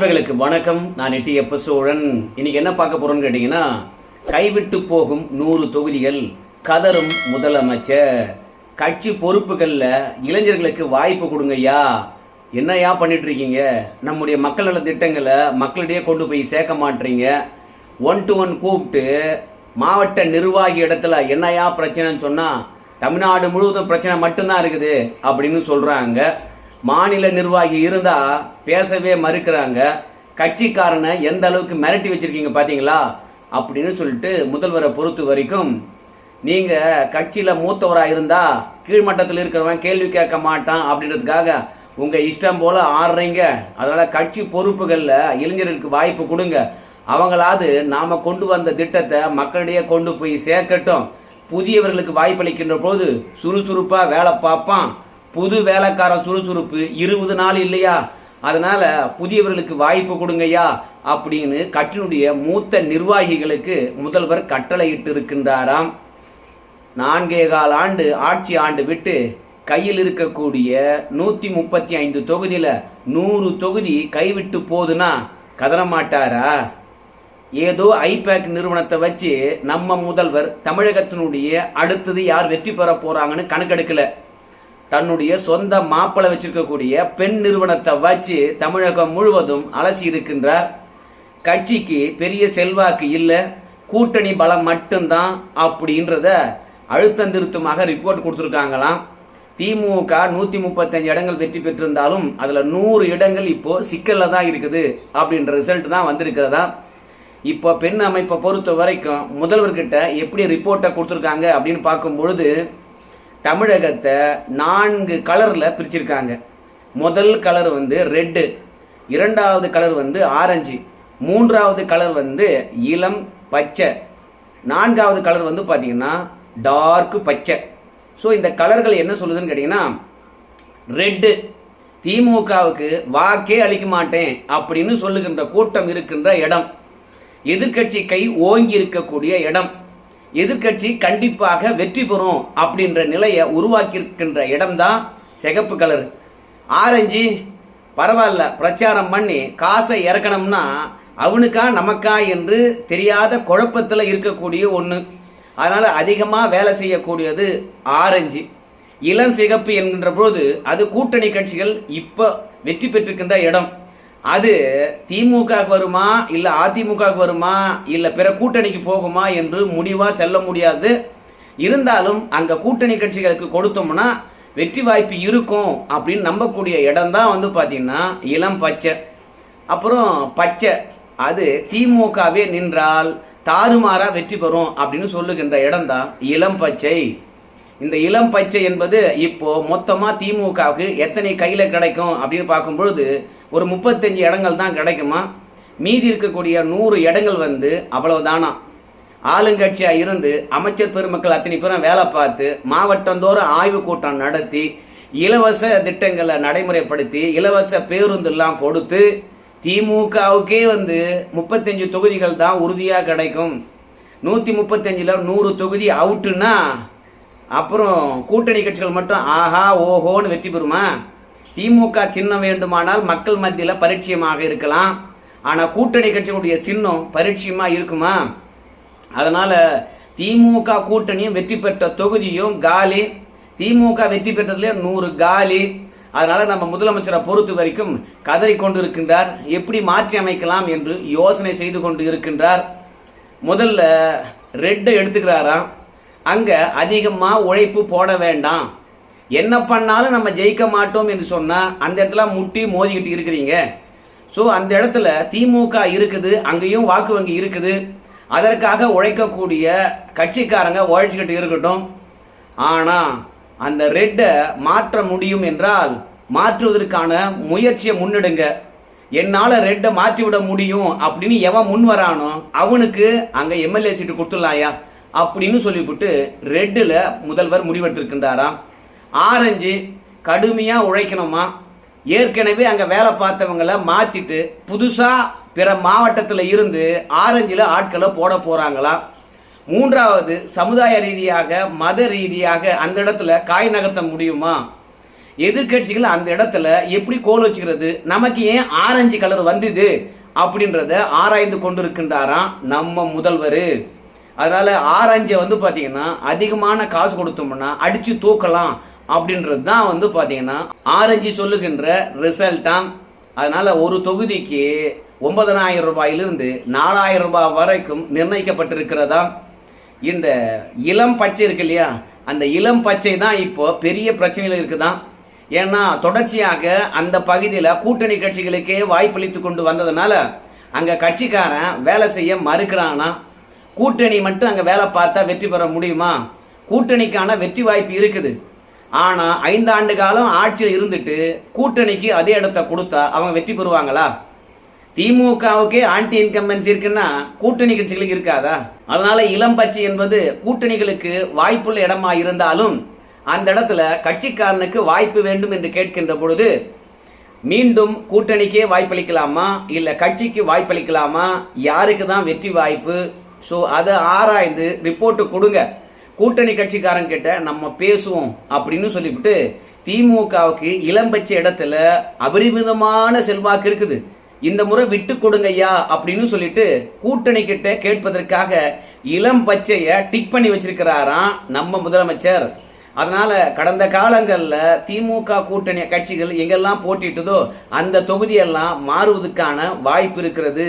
நண்பர்களுக்கு வணக்கம். நான் எட்டி எப்ப சோழன் இன்னைக்கு என்ன பார்க்க போறோம்னு கேட்டீங்கன்னா கைவிட்டு போகும் நூறு தொகுதிகள் கதரும் முதலமைச்சர். கட்சி பொறுப்புகளில் இளைஞர்களுக்கு வாய்ப்பு கொடுங்கய்யா. என்னய்யா பண்ணிட்டு இருக்கீங்க நம்முடைய மக்கள் நல திட்டங்களை மக்களிடையே கொண்டு போய் சேர்க்க மாட்டீங்க. ஒன் டு ஒன் கூப்பிட்டு மாவட்ட நிர்வாகி இடத்துல என்னையா பிரச்சனைன்னு சொன்னால் தமிழ்நாடு முழுவதும் பிரச்சனை மட்டும்தான் இருக்குது அப்படின்னு சொல்கிறாங்க மாநில நிர்வாகி இருந்தா பேசவே மறுக்கிறாங்க. கட்சிக்காரனை எந்த அளவுக்கு மிரட்டி வச்சிருக்கீங்க பாத்தீங்களா? அப்படின்னு சொல்லிட்டு முதல்வரை பொறுத்த வரைக்கும் நீங்க கட்சியில மூத்தவரா இருந்தா கீழ்மட்டத்தில் இருக்கிறவன் கேள்வி கேட்க மாட்டான் அப்படின்றதுக்காக உங்க இஷ்டம் போல ஆடுறீங்க. அதனால கட்சி பொறுப்புகள்ல இளைஞர்களுக்கு வாய்ப்பு கொடுங்க. அவங்களாவது நாம கொண்டு வந்த திட்டத்தை மக்களிடையே கொண்டு போய் சேர்க்கட்டும். புதியவர்களுக்கு வாய்ப்பளிக்கின்ற போது சுறுசுறுப்பா வேலை பார்ப்பான். புது வேலைக்காரன் சுறுசுறுப்பு இருபது நாள் இல்லையா? அதனால புதியவர்களுக்கு வாய்ப்பு கொடுங்கய்யா அப்படின்னு கட்சியினுடைய மூத்த நிர்வாகிகளுக்கு முதல்வர் கட்டளையிட்டு இருக்கின்றாராம் நான்கே கால் ஆண்டு ஆட்சி ஆண்டு விட்டு கையில் இருக்கக்கூடிய நூத்தி முப்பத்தி ஐந்து தொகுதியில நூறு தொகுதி கைவிட்டு போதுன்னா கதற மாட்டாரா ஏதோ ஐபேக் நிறுவனத்தை வச்சு நம்ம முதல்வர் தமிழகத்தினுடைய அடுத்தது யார் வெற்றி பெற போறாங்கன்னு கணக்கெடுக்கல. தன்னுடைய சொந்த மாப்பிளை வச்சிருக்கக்கூடிய பெண் நிறுவனத்தை வச்சு தமிழகம் முழுவதும் அலசி இருக்கின்றார் கட்சிக்கு பெரிய செல்வாக்கு இல்லை. கூட்டணி பலம் மட்டும்தான் அப்படின்றத அழுத்தம் திருத்தமாக ரிப்போர்ட் கொடுத்துருக்காங்களாம். திமுக நூத்தி முப்பத்தஞ்சு இடங்கள் வெற்றி பெற்றிருந்தாலும் அதுல நூறு இடங்கள் இப்போ சிக்கல்ல தான் இருக்குது அப்படின்ற ரிசல்ட் தான் வந்திருக்கிறதா? இப்போ பெண் அமைப்பை பொறுத்த வரைக்கும் முதல்வர்கிட்ட எப்படி ரிப்போர்ட்டை கொடுத்துருக்காங்க அப்படின்னு பார்க்கும் பொழுது தமிழகத்தை நான்கு கலரில் பிரிச்சிருக்காங்க. முதல் கலர் வந்து ரெட்டு இரண்டாவது கலர் வந்து ஆரஞ்சு மூன்றாவது கலர் வந்து இளம் பச்சை நான்காவது கலர் வந்து பார்த்தீங்கன்னா டார்க்கு பச்சை. ஸோ இந்த கலர்கள் என்ன சொல்லுதுன்னு கேட்டிங்கன்னா ரெட்டு திமுகவுக்கு வாக்கே அளிக்க மாட்டேன் அப்படின்னு சொல்லுகின்ற கூட்டம் இருக்கின்ற இடம். எதிர்க்கட்சி கை ஓங்கி இருக்கக்கூடிய இடம். எதிர்க்கட்சி கண்டிப்பாக வெற்றி பெறும் அப்படின்ற நிலையை உருவாக்கியிருக்கின்ற இடம்தான் சிகப்பு கலர். ஆரஞ்சு பரவாயில்ல பிரச்சாரம் பண்ணி காசை இறக்கணும்னா அவனுக்கா நமக்கா என்று தெரியாத குழப்பத்தில் இருக்கக்கூடிய ஒன்று அதனால் அதிகமாக வேலை செய்யக்கூடியது ஆரஞ்சு. இளம் சிகப்பு என்கின்ற போது அது கூட்டணி கட்சிகள் இப்போ வெற்றி பெற்றிருக்கின்ற இடம். அது திமுக வருமா இல்ல அதிமுக வருமா இல்ல பிற கூட்டணிக்கு போகுமா என்று முடிவா செல்ல முடியாது. இருந்தாலும் அங்க கூட்டணி கட்சிகளுக்கு கொடுத்தோம்னா வெற்றி வாய்ப்பு இருக்கும் அப்படின்னு நம்பக்கூடிய இடம் தான் வந்து பாத்தீங்கன்னா இளம் பச்சை. அப்புறம் பச்சை. அது திமுகவே நின்றால் தாறுமாறா வெற்றி பெறும் அப்படின்னு சொல்லுகின்ற இடம் தான் இளம் பச்சை. இந்த இளம் பச்சை என்பது இப்போ மொத்தமா திமுகவுக்கு எத்தனை கையில கிடைக்கும் அப்படின்னு பார்க்கும்பொழுது ஒரு முப்பத்தஞ்சு இடங்கள் தான் கிடைக்குமா? மீதி இருக்கக்கூடிய நூறு இடங்கள் வந்து அவ்வளவுதானா? ஆளுங்கட்சியாக இருந்து அமைச்சர் பெருமக்கள் அத்தனை பேரும் வேலை பார்த்து மாவட்டந்தோறும் ஆய்வு கூட்டம் நடத்தி இலவச திட்டங்களை நடைமுறைப்படுத்தி இலவச பேருந்தெல்லாம் கொடுத்து திமுகவுக்கே வந்து முப்பத்தஞ்சு தொகுதிகள் தான் உறுதியாக கிடைக்கும். நூற்றி முப்பத்தஞ்சில் நூறு தொகுதி அவுட்டுன்னா அப்புறம் கூட்டணி கட்சிகள் மட்டும் ஆஹா ஓஹோன்னு வெற்றி பெறுமா? திமுக சின்னம் வேண்டுமானால் மக்கள் மத்தியில் பரிச்சயமாக இருக்கலாம். ஆனால் கூட்டணி கட்சிகளுடைய சின்னம் பரிச்சயமாக இருக்குமா? அதனால் திமுக கூட்டணியும் வெற்றி பெற்ற தொகுதியும் காலி. திமுக வெற்றி பெற்றதுலேயே நூறு காலி. அதனால் நம்ம முதலமைச்சரை பொறுத்த வரைக்கும் கதறி கொண்டு இருக்கின்றார் எப்படி மாற்றி அமைக்கலாம் என்று யோசனை செய்து கொண்டு இருக்கின்றார். முதல்ல ரெட்டை எடுத்துக்கிறாராம். அங்கே அதிகமாக உழைப்பு போட வேண்டாம். என்ன பண்ணாலும் நம்ம ஜெயிக்க மாட்டோம் என்று சொன்னால் அந்த இடத்துல முட்டி மோதிக்கிட்டு இருக்கிறீங்க. ஸோ அந்த இடத்துல திமுக இருக்குது அங்கேயும் வாக்கு வங்கி இருக்குது. அதற்காக உழைக்கக்கூடிய கட்சிக்காரங்க உழைச்சிக்கிட்டு இருக்கட்டும். ஆனால் அந்த ரெட்டை மாற்ற முடியும் என்றால் மாற்றுவதற்கான முயற்சியை முன்னெடுங்க. என்னால் ரெட்டை மாற்றி விட முடியும் அப்படின்னு எவன் முன் வரானோ அவனுக்கு அங்கே எம்எல்ஏ சீட்டு கொடுத்துடலாயா? அப்படின்னு சொல்லிவிட்டு ரெட்டில் முதல்வர் முடிவெடுத்திருக்கின்றாராம். ஆரஞ்சு கடுமையாக உழைக்கணுமா? ஏற்கனவே அங்கே வேலை பார்த்தவங்கள மாற்றிட்டு புதுசாக பிற மாவட்டத்தில் இருந்து ஆரஞ்சில் ஆட்களை போட போகிறாங்களா மூன்றாவது சமுதாய ரீதியாக மத ரீதியாக அந்த இடத்துல காய் நகர்த்த முடியுமா? எதிர்கட்சிகள் அந்த இடத்துல எப்படி கோல் வச்சுக்கிறது? நமக்கு ஏன் ஆரஞ்சு கலர் வந்தது? அப்படின்றத ஆராய்ந்து கொண்டிருக்கின்றாராம் நம்ம முதல்வர். அதனால் ஆரஞ்சை வந்து பார்த்திங்கன்னா அதிகமான காசு கொடுத்தோம்னா அடித்து தூக்கலாம். அப்படின்றது தான் வந்து பார்த்தீங்கன்னா ஆரஞ்சு சொல்லுகின்ற ரிசல்ட்டாம் அதனால ஒரு தொகுதிக்கு ஒன்பதனாயிரம் ரூபாயிலிருந்து நாலாயிரம் ரூபாய் வரைக்கும் நிர்ணயிக்கப்பட்டிருக்கிறதா? இந்த இளம் பச்சை இருக்கு இல்லையா? அந்த இளம் பச்சை தான் இப்போ பெரிய பிரச்சனையில் இருக்குதான் ஏன்னா தொடர்ச்சியாக அந்த பகுதியில் கூட்டணி கட்சிகளுக்கே வாய்ப்பளித்து கொண்டு வந்ததுனால அங்கே கட்சிக்காரன் வேலை செய்ய மறுக்கிறானா? கூட்டணி மட்டும் அங்கே வேலை பார்த்தா வெற்றி பெற முடியுமா? கூட்டணிக்கான வெற்றி வாய்ப்பு இருக்குது. ஆனால் ஐந்தாண்டு காலம் ஆட்சியில் இருந்துட்டு கூட்டணிக்கு அதே இடத்த கொடுத்தா அவங்க வெற்றி பெறுவாங்களா? திமுகவுக்கே ஆன்டி இன்கம்பன்சி இருக்குன்னா கூட்டணி கட்சிகளுக்கு இருக்காதா? அதனால இளம் பச்சை என்பது கூட்டணிகளுக்கு வாய்ப்புள்ள இடமா இருந்தாலும் அந்த இடத்துல கட்சிக்காரனுக்கு வாய்ப்பு வேண்டும் என்று கேட்கின்ற பொழுது மீண்டும் கூட்டணிக்கே வாய்ப்பளிக்கலாமா? இல்ல கட்சிக்கு வாய்ப்பளிக்கலாமா? யாருக்கு தான் வெற்றி வாய்ப்பு? ஸோ அதை ஆராய்ந்து ரிப்போர்ட் கொடுங்க. கூட்டணி கட்சிக்காரங்க கிட்ட நம்ம பேசுவோம் அப்படின்னு சொல்லிவிட்டு திமுகவுக்கு இளம்பச்ச இடத்துல அபரிமிதமான செல்வாக்கு இருக்குது. இந்த முறை விட்டு கொடுங்கய்யா அப்படின்னு சொல்லிட்டு கூட்டணி கிட்ட கேட்பதற்காக இளம் பச்சைய டிக் பண்ணி வச்சிருக்கிறாராம் நம்ம முதலமைச்சர். அதனால கடந்த காலங்களில் திமுக கூட்டணி கட்சிகள் எங்கெல்லாம் போட்டிட்டதோ அந்த தொகுதியெல்லாம் மாறுவதற்கான வாய்ப்பு இருக்கிறது.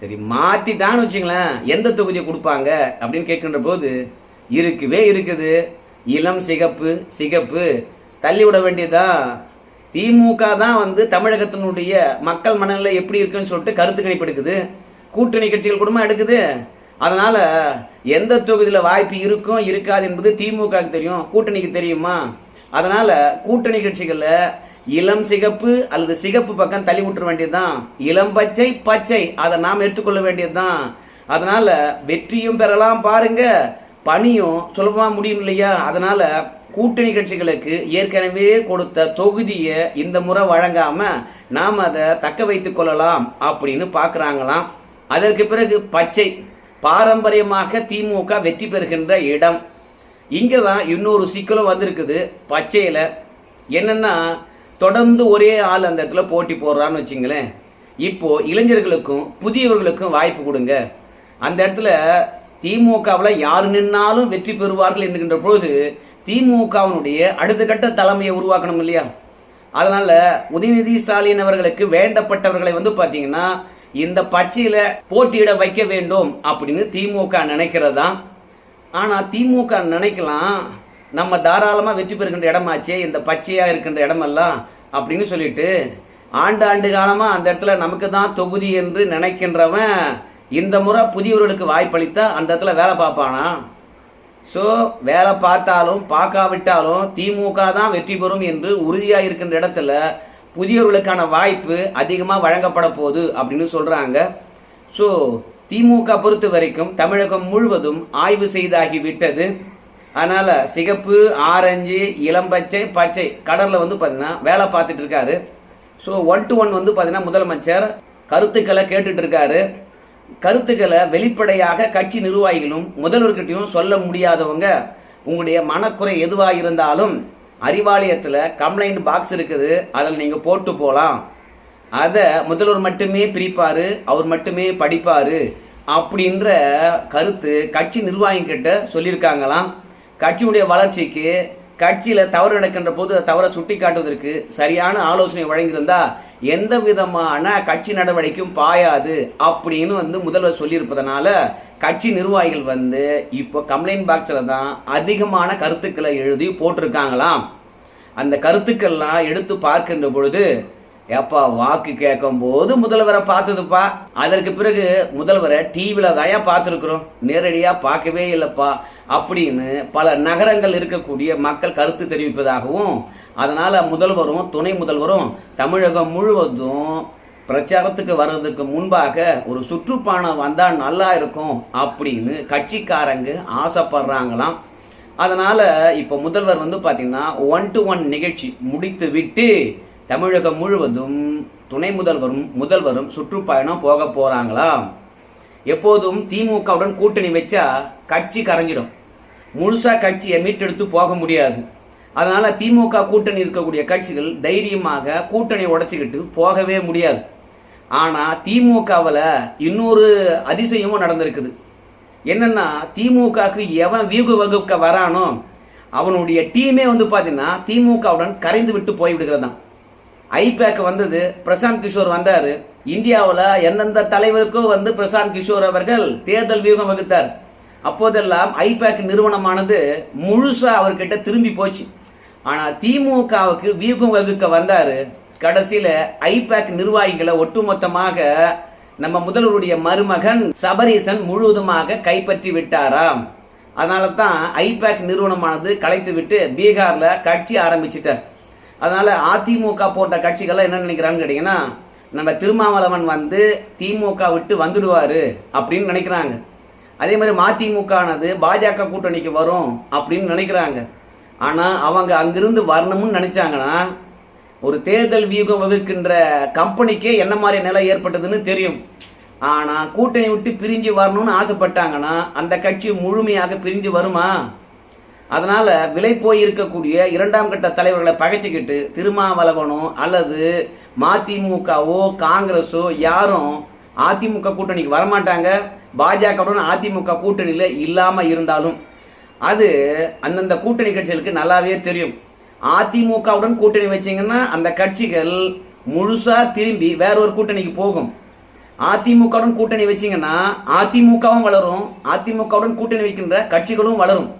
சரி மாத்திட்டான்னு வச்சுங்களேன் எந்த தொகுதியை கொடுப்பாங்க அப்படின்னு கேட்கின்ற போது இருக்கவே இருக்குது. இளம் சிகப்பு சிகப்பு. தள்ளி விட வேண்டியதா? திமுக தான் வந்து தமிழகத்தினுடைய மக்கள் மனநிலை எப்படி இருக்குன்னு சொல்லிட்டு கருத்து கணிப்பு எடுக்குது கூட்டணி கட்சிகள் கூடமா எடுக்குது. அதனால எந்த தொகுதியில் வாய்ப்பு இருக்கும் இருக்காது என்பது திமுகவுக்கு தெரியும். கூட்டணிக்கு தெரியுமா? அதனால கூட்டணி கட்சிகளில் இளம் சிகப்பு அல்லது சிகப்பு பக்கம் தள்ளி விட்டுற வேண்டியதுதான். இளம் பச்சை பச்சை. அதை நாம் எடுத்துக்கொள்ள வேண்டியதுதான். அதனால வெற்றியும் பெறலாம் பாருங்க. பணியும் சுலபமாக முடியும் இல்லையா அதனால கூட்டணி கட்சிகளுக்கு ஏற்கனவே கொடுத்த தொகுதியை இந்த முறை வழங்காம நாம் அதை தக்க வைத்துக் கொள்ளலாம் அப்படின்னு பார்க்குறாங்களாம். அதற்கு பிறகு பச்சை பாரம்பரியமாக திமுக வெற்றி பெறுகின்ற இடம். இங்கே தான் இன்னொரு சிக்கலும் வந்திருக்குது. பச்சையில் என்னென்னா தொடர்ந்து ஒரே ஆள் அந்த இடத்துல போட்டி போடுறான்னு வச்சுங்களேன். இப்போது இளைஞர்களுக்கும் புதியவர்களுக்கும் வாய்ப்பு கொடுங்க. அந்த இடத்துல திமுகவில் யார் நின்னாலும் வெற்றி பெறுவார்கள் என்கின்ற பொழுது திமுகவினுடைய அடுத்த கட்ட தலைமையை உருவாக்கணும் இல்லையா? அதனால உதயநிதி ஸ்டாலின் அவர்களுக்கு வேண்டப்பட்டவர்களை வந்து பார்த்தீங்கன்னா இந்த பச்சையில போட்டியிட வைக்க வேண்டும் அப்படின்னு திமுக நினைக்கிறதா ஆனா திமுக நினைக்கலாம் நம்ம தாராளமா வெற்றி பெறுகின்ற இடமாச்சே இந்த பச்சையா இருக்கின்ற இடமெல்லாம் அப்படின்னு சொல்லிட்டு ஆண்டு ஆண்டு காலமா அந்த இடத்துல நமக்கு தான் தொகுதி என்று நினைக்கின்றவன் இந்த முறை புதியவர்களுக்கு வாய்ப்பளித்தா அந்த இடத்துல வேலை பார்ப்பானா? ஸோ வேலை பார்த்தாலும் பார்க்காவிட்டாலும் திமுக தான் வெற்றி பெறும் என்று உறுதியாக இருக்கின்ற இடத்துல புதியவர்களுக்கான வாய்ப்பு அதிகமாக வழங்கப்பட போகுது அப்படின்னு சொல்கிறாங்க ஸோ திமுக பொறுத்த வரைக்கும் தமிழகம் முழுவதும் ஆய்வு செய்தாகி விட்டது. அதனால் சிகப்பு ஆரஞ்சு இளம்பச்சை பச்சை கடலில் வந்து பார்த்தீங்கன்னா வேலை பார்த்துட்டு இருக்காரு. ஸோ ஒன் டு ஒன் வந்து பார்த்தீங்கன்னா முதலமைச்சர் கருத்துக்களை கேட்டுட்டு இருக்காரு. கருத்துக்களை வெளிப்படையாக கட்சி நிர்வாகிகளும் முதல்வர்கிட்டையும் சொல்ல முடியாதவங்க உங்களுடைய மனக்குறை எதுவாக இருந்தாலும் அறிவாலயத்தில் கம்ப்ளைண்ட் பாக்ஸ் இருக்குது அதில் நீங்கள் போட்டு போகலாம் அதை முதல்வர் மட்டுமே பிரிப்பார் அவர் மட்டுமே படிப்பார் அப்படின்ற கருத்து கட்சி நிர்வாகிகிட்ட சொல்லியிருக்காங்களாம். கட்சியுடைய வளர்ச்சிக்கு கட்சியில் தவறு நடக்கின்ற போது தவறை சுட்டி காட்டுவதற்கு சரியான ஆலோசனை வழங்கியிருந்தா எந்த விதமான கட்சி நடவடிக்கையும் பாயாது அப்படின்னு வந்து முதல்வர் சொல்லியிருப்பதனால கட்சி நிர்வாகிகள் வந்து இப்போ கம்ப்ளைண்ட் பாக்ஸில் தான் அதிகமான கருத்துக்களை எழுதி போட்டிருக்காங்களாம். அந்த கருத்துக்கள்லாம் எடுத்து பார்க்கின்ற பொழுது ஏப்பா வாக்கு கேட்கும் போது முதல்வரை பார்த்ததுப்பா. அதற்கு பிறகு முதல்வரை டிவியில் தாயா பார்த்துருக்குறோம். நேரடியாக பார்க்கவே இல்லைப்பா அப்படின்னு பல நகரங்கள் இருக்கக்கூடிய மக்கள் கருத்து தெரிவிப்பதாகவும் அதனால் முதல்வரும் துணை முதல்வரும் தமிழகம் முழுவதும் பிரச்சாரத்துக்கு வர்றதுக்கு முன்பாக ஒரு சுற்றுப்பயணம் வந்தால் நல்லா இருக்கும் அப்படின்னு கட்சிக்காரங்க ஆசைப்படுறாங்களாம். அதனால் இப்போ முதல்வர் வந்து பார்த்திங்கன்னா ஒன் டு ஒன் நிகழ்ச்சி முடித்து விட்டு தமிழகம் முழுவதும் துணை முதல்வரும் முதல்வரும் சுற்றுப்பயணம் போக போகிறாங்களாம் எப்போதும் திமுகவுடன் கூட்டணி வச்சா கட்சி கரைஞ்சிடும். முழுசாக கட்சியை மீட்டெடுத்து போக முடியாது. அதனால திமுக கூட்டணி இருக்கக்கூடிய கட்சிகள் தைரியமாக கூட்டணியை உடைச்சிக்கிட்டு போகவே முடியாது. ஆனால் திமுகவில் இன்னொரு அதிசயமும் நடந்திருக்குது. என்னென்னா திமுகவுக்கு எவன் வீகு வகுக்க வரானோ அவனுடைய டீமே வந்து பார்த்தீங்கன்னா திமுகவுடன் கரைந்து விட்டு போய்விடுகிறதான். ஐபேக் வந்தது பிரசாந்த் கிஷோர் வந்தார். இந்தியாவில் எந்தெந்த தலைவருக்கும் வந்து பிரசாந்த் கிஷோர் அவர்கள் தேர்தல் வியூகம் வகுத்தார். அப்போதெல்லாம் ஐபேக் நிறுவனமானது முழுசாக அவர்கிட்ட திரும்பி போச்சு. ஆனா திமுகவுக்கு வியூகம் வகுக்க வந்தாரு கடைசியில ஐபேக் நிர்வாகிகளை ஒட்டுமொத்தமாக நம்ம முதல்வருடைய மருமகன் சபரீசன் முழுவதுமாக கைப்பற்றி விட்டாராம். அதனால தான் ஐபேக் நிறுவனமானது கலைத்து விட்டு பீகார்ல கட்சி ஆரம்பிச்சிட்டார். அதனால அதிமுக போன்ற கட்சிகள்லாம் என்ன நினைக்கிறான்னு கேட்டீங்கன்னா நம்ம திருமாவளவன் வந்து திமுக விட்டு வந்துடுவாரு அப்படின்னு நினைக்கிறாங்க. அதே மாதிரி மதிமுகனது பாஜக கூட்டணிக்கு வரும் அப்படின்னு நினைக்கிறாங்க. ஆனால் அவங்க அங்கிருந்து வரணும்னு நினச்சாங்கன்னா ஒரு தேர்தல் வியூகம் வகுக்கின்ற கம்பெனிக்கே என்ன மாதிரி நிலை ஏற்பட்டதுன்னு தெரியும். ஆனால் கூட்டணி விட்டு பிரிஞ்சு வரணும்னு ஆசைப்பட்டாங்கன்னா அந்த கட்சி முழுமையாக பிரிஞ்சு வருமா? அதனால் விலை போய் இருக்கக்கூடிய இரண்டாம் கட்ட தலைவர்களை பகைச்சிக்கிட்டு திருமாவளவனோ அல்லது மதிமுகவோ காங்கிரஸோ யாரும் அதிமுக கூட்டணிக்கு வரமாட்டாங்க. பாஜகவுடன் அதிமுக கூட்டணியில் இல்லாமல் இருந்தாலும். அது அந்தந்த கூட்டணி கட்சிகளுக்கு நல்லாவே தெரியும். அதிமுகவுடன் கூட்டணி வச்சிங்கன்னா அந்த கட்சிகள் முழுசா திரும்பி வேற ஒரு கூட்டணிக்கு போகும். அதிமுகவுடன் கூட்டணி வச்சிங்கன்னா அதிமுகவும் வளரும் அதிமுகவுடன் கூட்டணி வைக்கின்ற கட்சிகளும் வளரும்.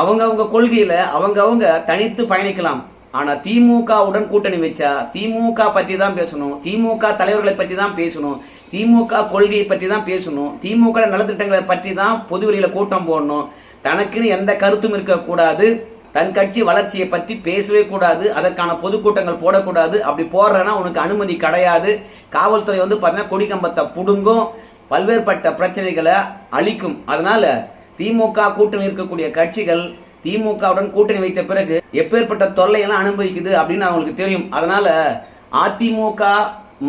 அவங்க அவங்க கொள்கையில அவங்க அவங்க தனித்து பயணிக்கலாம். ஆனா திமுகவுடன் கூட்டணி வச்சா திமுக பற்றி தான் பேசணும் திமுக தலைவர்களை பற்றி தான் பேசணும் திமுக கொள்கையை பற்றி தான் பேசணும் திமுக நலத்திட்டங்களை பற்றி தான் பொதுவெளியில கூட்டம் போடணும் தனக்குன்னு எந்த கருத்தும் இருக்கக்கூடாது. தன் கட்சி வளர்ச்சியை பற்றி பேசவே கூடாது. அதற்கான பொதுக்கூட்டங்கள் போடக்கூடாது. அப்படி போடுறேன்னா உனக்கு அனுமதி கிடையாது. காவல்துறை வந்து பார்த்தீங்கன்னா கொடிக்கம்பத்தை புடுங்கும். பல்வேறுபட்ட பிரச்சனைகளை அளிக்கும் அதனால திமுக கூட்டணி இருக்கக்கூடிய கட்சிகள் திமுகவுடன் கூட்டணி வைத்த பிறகு எப்பேற்பட்ட தொல்லையெல்லாம் அனுபவிக்குது அப்படின்னு அவங்களுக்கு தெரியும். அதனால அதிமுக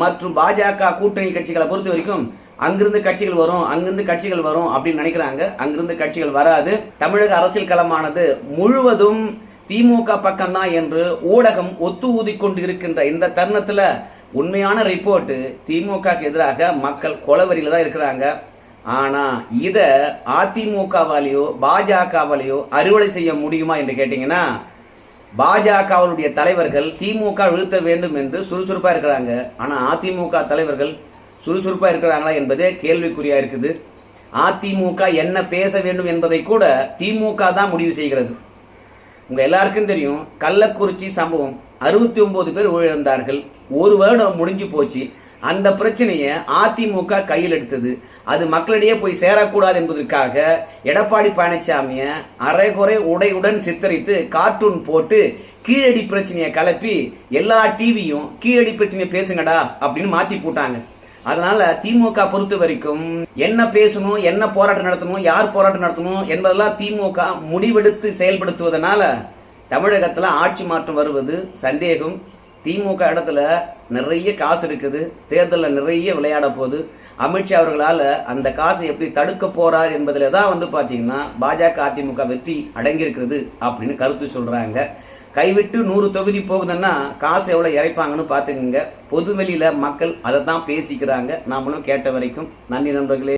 மற்றும் பாஜக கூட்டணி கட்சிகளை பொறுத்த வரைக்கும் அங்கிருந்து கட்சிகள் வரும் அங்கிருந்து கட்சிகள் வரும் அப்படின்னு நினைக்கிறாங்க. அங்கிருந்து கட்சிகள் வராது. தமிழக அரசியல் களமானது முழுவதும் திமுக பக்கம்தான் என்று ஊடகம் ஒத்து ஊதிக்கொண்டு இருக்கின்ற இந்த தருணத்துல உண்மையான ரிப்போர்ட் திமுகக்கு எதிராக மக்கள் கொலவரியில தான் இருக்கிறாங்க. ஆனா இத அதிமுகவாலேயோ பாஜகவாலேயோ அறுவடை செய்ய முடியுமா என்று கேட்டீங்கன்னா பாஜகவுடைய தலைவர்கள் திமுக வீழ்த்த வேண்டும் என்று சுறுசுறுப்பா இருக்கிறாங்க. ஆனா அதிமுக தலைவர்கள் சுறுசுறுப்பாக இருக்கிறாங்களா என்பதே கேள்விக்குறியாக இருக்குது. அதிமுக என்ன பேச வேண்டும் என்பதை கூட திமுக தான் முடிவு செய்கிறது. உங்கள் எல்லாருக்கும் தெரியும் கள்ளக்குறிச்சி சம்பவம். அறுபத்தி ஒம்பது பேர் உயிரிழந்தார்கள். ஒரு வருடம் முடிஞ்சு போச்சு. அந்த பிரச்சனையை அதிமுக கையில் எடுத்தது. அது மக்களிடையே போய் சேரக்கூடாது என்பதற்காக எடப்பாடி பழனிசாமியை அரைகுறை உடையுடன் சித்தரித்து கார்ட்டூன் போட்டு கீழடி பிரச்சனையை கலப்பி எல்லா டிவியும் கீழடி பிரச்சனையை பேசுங்கடா அப்படின்னு மாற்றி போட்டாங்க. அதனால திமுக பொறுத்த வரைக்கும் என்ன பேசணும் என்ன போராட்டம் நடத்தணும் யார் போராட்டம் நடத்தணும் என்பதெல்லாம் திமுக முடிவெடுத்து செயல்படுத்துவதனால தமிழகத்தில் ஆட்சி மாற்றம் வருவது சந்தேகம். திமுக இடத்துல நிறைய காசு இருக்குது. தேர்தலில் நிறைய விளையாட போகுது. அமித்ஷா அவர்களால் அந்த காசை எப்படி தடுக்க போறார் என்பதில் தான் வந்து பார்த்தீங்கன்னா பாஜக அதிமுக வெற்றி அடங்கியிருக்கிறது அப்படின்னு கருத்து சொல்கிறாங்க கைவிட்டு நூறு தொகுதி போகுதுன்னா காசு எவ்வளோ இறைப்பாங்கன்னு பார்த்துக்குங்க. பொதுவெளியில் மக்கள் அதை தான் பேசிக்கிறாங்க. நாமளும் கேட்ட வரைக்கும் நன்றி நண்பர்களே.